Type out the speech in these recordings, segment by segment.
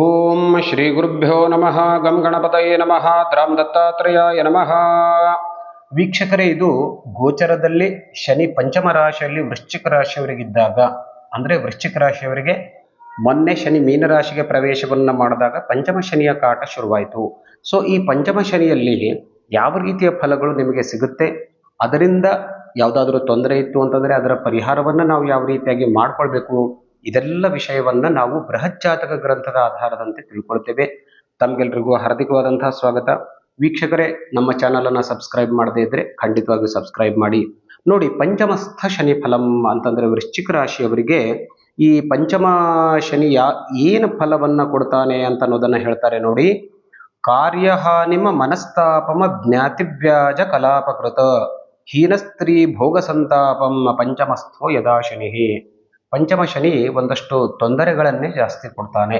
ಓಂ ಶ್ರೀ ಗುರುಭ್ಯೋ ನಮಃ ಗಂ ಗಣಪತಯೇ ನಮಃ ದ್ರಾಂ ದತ್ತಾತ್ರೇಯಾಯ ನಮಃ ವೀಕ್ಷಕರೇ, ಇದು ಗೋಚರದಲ್ಲಿ ಶನಿ ಪಂಚಮ ರಾಶಿಯಲ್ಲಿ ವೃಶ್ಚಿಕ ರಾಶಿಯವರಿಗಿದ್ದಾಗ, ಅಂದರೆ ವೃಶ್ಚಿಕ ರಾಶಿಯವರಿಗೆ ಮೊನ್ನೆ ಶನಿ ಮೀನರಾಶಿಗೆ ಪ್ರವೇಶವನ್ನು ಮಾಡಿದಾಗ ಪಂಚಮ ಶನಿಯ ಕಾಟ ಶುರುವಾಯಿತು. ಸೊ ಈ ಪಂಚಮ ಶನಿಯಲ್ಲಿ ಯಾವ ರೀತಿಯ ಫಲಗಳು ನಿಮಗೆ ಸಿಗುತ್ತೆ, ಅದರಿಂದ ಯಾವುದಾದ್ರೂ ತೊಂದರೆ ಇತ್ತು ಅಂತಂದರೆ ಅದರ ಪರಿಹಾರವನ್ನು ನಾವು ಯಾವ ರೀತಿಯಾಗಿ ಮಾಡ್ಕೊಳ್ಬೇಕು ಇದೆಲ್ಲ ವಿಷಯವನ್ನ ನಾವು ಬೃಹಜ್ಜಾತಕ ಗ್ರಂಥದ ಆಧಾರದಂತೆ ತಿಳ್ಕೊಳ್ತೇವೆ. ತಮ್ಗೆಲ್ರಿಗೂ ಹಾರ್ದಿಕವಾದಂತಹ ಸ್ವಾಗತ. ವೀಕ್ಷಕರೇ, ನಮ್ಮ ಚಾನಲ್ ಅನ್ನ ಸಬ್ಸ್ಕ್ರೈಬ್ ಮಾಡದೇ ಇದ್ರೆ ಖಂಡಿತವಾಗಿಯೂ ಸಬ್ಸ್ಕ್ರೈಬ್ ಮಾಡಿ. ನೋಡಿ, ಪಂಚಮಸ್ಥ ಶನಿ ಫಲಂ ಅಂತಂದ್ರೆ ವೃಶ್ಚಿಕ ರಾಶಿಯವರಿಗೆ ಈ ಪಂಚಮ ಶನಿ ಯಾ ಏನು ಫಲವನ್ನ ಕೊಡ್ತಾನೆ ಅಂತ ಅನ್ನೋದನ್ನ ಹೇಳ್ತಾರೆ ನೋಡಿ. ಕಾರ್ಯಹಾನಿಮ ಮನಸ್ತಾಪಮ ಜ್ಞಾತಿವ್ಯಾಜ ಕಲಾಪಕೃತ ಹೀನಸ್ತ್ರೀ ಭೋಗ ಸಂತಾಪಂ ಪಂಚಮಸ್ಥೋ ಯದಾ ಶನಿ. ಪಂಚಮ ಶನಿ ಒಂದಷ್ಟು ತೊಂದರೆಗಳನ್ನೇ ಜಾಸ್ತಿ ಕೊಡ್ತಾನೆ.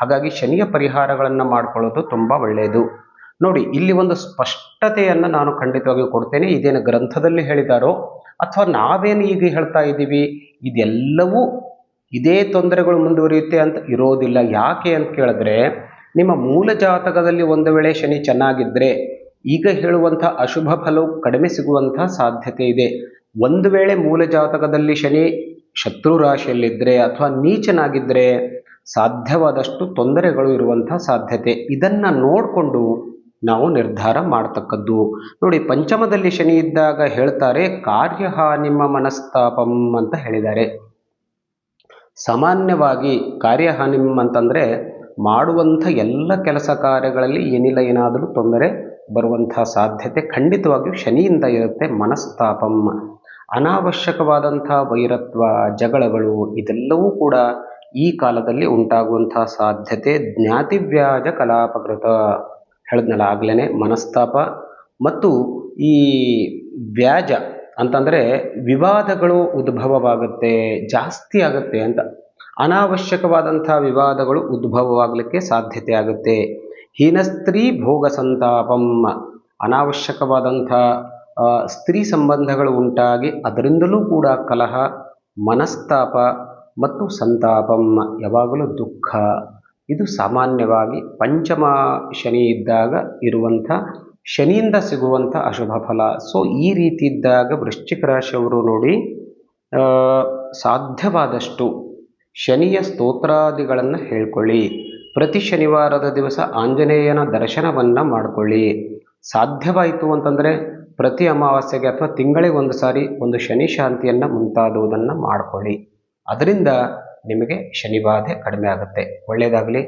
ಹಾಗಾಗಿ ಶನಿಯ ಪರಿಹಾರಗಳನ್ನು ಮಾಡಿಕೊಳ್ಳೋದು ತುಂಬ ಒಳ್ಳೆಯದು. ನೋಡಿ, ಇಲ್ಲಿ ಒಂದು ಸ್ಪಷ್ಟತೆಯನ್ನು ನಾನು ಖಂಡಿತವಾಗಿ ಕೊಡ್ತೇನೆ. ಇದೇನು ಗ್ರಂಥದಲ್ಲಿ ಹೇಳಿದಾರೋ ಅಥವಾ ನಾವೇನು ಈಗ ಹೇಳ್ತಾ ಇದ್ದೀವಿ, ಇದೆಲ್ಲವೂ ಇದೇ ತೊಂದರೆಗಳು ಮುಂದುವರಿಯುತ್ತೆ ಅಂತ ಇರೋದಿಲ್ಲ. ಯಾಕೆ ಅಂತ ಕೇಳಿದ್ರೆ, ನಿಮ್ಮ ಮೂಲ ಜಾತಕದಲ್ಲಿ ಒಂದು ವೇಳೆ ಶನಿ ಚೆನ್ನಾಗಿದ್ದರೆ ಈಗ ಹೇಳುವಂಥ ಅಶುಭ ಫಲವು ಕಡಿಮೆ ಸಿಗುವಂಥ ಸಾಧ್ಯತೆ ಇದೆ. ಒಂದು ವೇಳೆ ಮೂಲ ಜಾತಕದಲ್ಲಿ ಶನಿ ಶತ್ರು ರಾಶಿಯಲ್ಲಿದ್ದರೆ ಅಥವಾ ನೀಚನಾಗಿದ್ದರೆ ಸಾಧ್ಯವಾದಷ್ಟು ತೊಂದರೆಗಳು ಇರುವಂಥ ಸಾಧ್ಯತೆ. ಇದನ್ನು ನೋಡಿಕೊಂಡು ನಾವು ನಿರ್ಧಾರ ಮಾಡ್ತಕ್ಕದ್ದು. ನೋಡಿ, ಪಂಚಮದಲ್ಲಿ ಶನಿ ಇದ್ದಾಗ ಹೇಳ್ತಾರೆ ಕಾರ್ಯಹಾನಿಮ ಮನಸ್ತಾಪಂ ಅಂತ ಹೇಳಿದ್ದಾರೆ. ಸಾಮಾನ್ಯವಾಗಿ ಕಾರ್ಯಹಾನಿಮ್ ಅಂತಂದರೆ ಮಾಡುವಂಥ ಎಲ್ಲ ಕೆಲಸ ಕಾರ್ಯಗಳಲ್ಲಿ ಏನಿಲ್ಲ, ಏನಾದರೂ ತೊಂದರೆ ಬರುವಂಥ ಸಾಧ್ಯತೆ ಖಂಡಿತವಾಗಿಯೂ ಶನಿಯಿಂದ ಇರುತ್ತೆ ಮನಸ್ತಾಪಂ. ಅನಾವಶ್ಯಕವಾದಂಥ ವೈರತ್ವ, ಜಗಳಗಳು ಇದೆಲ್ಲವೂ ಕೂಡ ಈ ಕಾಲದಲ್ಲಿ ಉಂಟಾಗುವಂಥ ಸಾಧ್ಯತೆ ಜ್ಞಾತಿವ್ಯಾಜ ಕಲಾಪಕೃತ. ಹೇಳಿದ್ನಲ್ಲ ಆಗ್ಲೇ ಮನಸ್ತಾಪ ಮತ್ತು ಈ ವ್ಯಾಜ ಅಂತಂದರೆ ವಿವಾದಗಳು ಉದ್ಭವವಾಗುತ್ತೆ, ಜಾಸ್ತಿ ಆಗುತ್ತೆ ಅಂತ. ಅನಾವಶ್ಯಕವಾದಂಥ ವಿವಾದಗಳು ಉದ್ಭವವಾಗಲಿಕ್ಕೆ ಸಾಧ್ಯತೆ ಆಗುತ್ತೆ. ಹೀನಸ್ತ್ರೀ ಭೋಗ ಸಂತಾಪಂ, ಅನಾವಶ್ಯಕವಾದಂಥ ಸ್ತ್ರೀ ಸಂಬಂಧಗಳು ಉಂಟಾಗಿ ಅದರಿಂದಲೂ ಕೂಡ ಕಲಹ, ಮನಸ್ತಾಪ ಮತ್ತು ಸಂತಾಪಂ ಯಾವಾಗಲೂ ದುಃಖ. ಇದು ಸಾಮಾನ್ಯವಾಗಿ ಪಂಚಮ ಶನಿ ಇದ್ದಾಗ ಇರುವಂಥ ಶನಿಯಿಂದ ಸಿಗುವಂಥ ಅಶುಭ ಫಲ. ಸೊ ಈ ರೀತಿ ಇದ್ದಾಗ ವೃಶ್ಚಿಕ ರಾಶಿಯವರು ನೋಡಿ ಸಾಧ್ಯವಾದಷ್ಟು ಶನಿಯ ಸ್ತೋತ್ರಾದಿಗಳನ್ನು ಹೇಳ್ಕೊಳ್ಳಿ. ಪ್ರತಿ ಶನಿವಾರದ ದಿವಸ ಆಂಜನೇಯನ ದರ್ಶನವನ್ನು ಮಾಡಿಕೊಳ್ಳಿ. ಸಾಧ್ಯವಾಯಿತು ಅಂತಂದರೆ ಪ್ರತಿ ಅಮಾವಾಸ್ಯೆಗೆ ಅಥವಾ ತಿಂಗಳಿಗೆ ಒಂದು ಸಾರಿ ಒಂದು ಶನಿ ಶಾಂತಿಯನ್ನು ಮುಂತಾದುವುದನ್ನು ಮಾಡಿಕೊಳ್ಳಿ. ಅದರಿಂದ ನಿಮಗೆ ಶನಿಬಾಧೆ ಕಡಿಮೆ ಆಗುತ್ತೆ. ಒಳ್ಳೆಯದಾಗಲಿ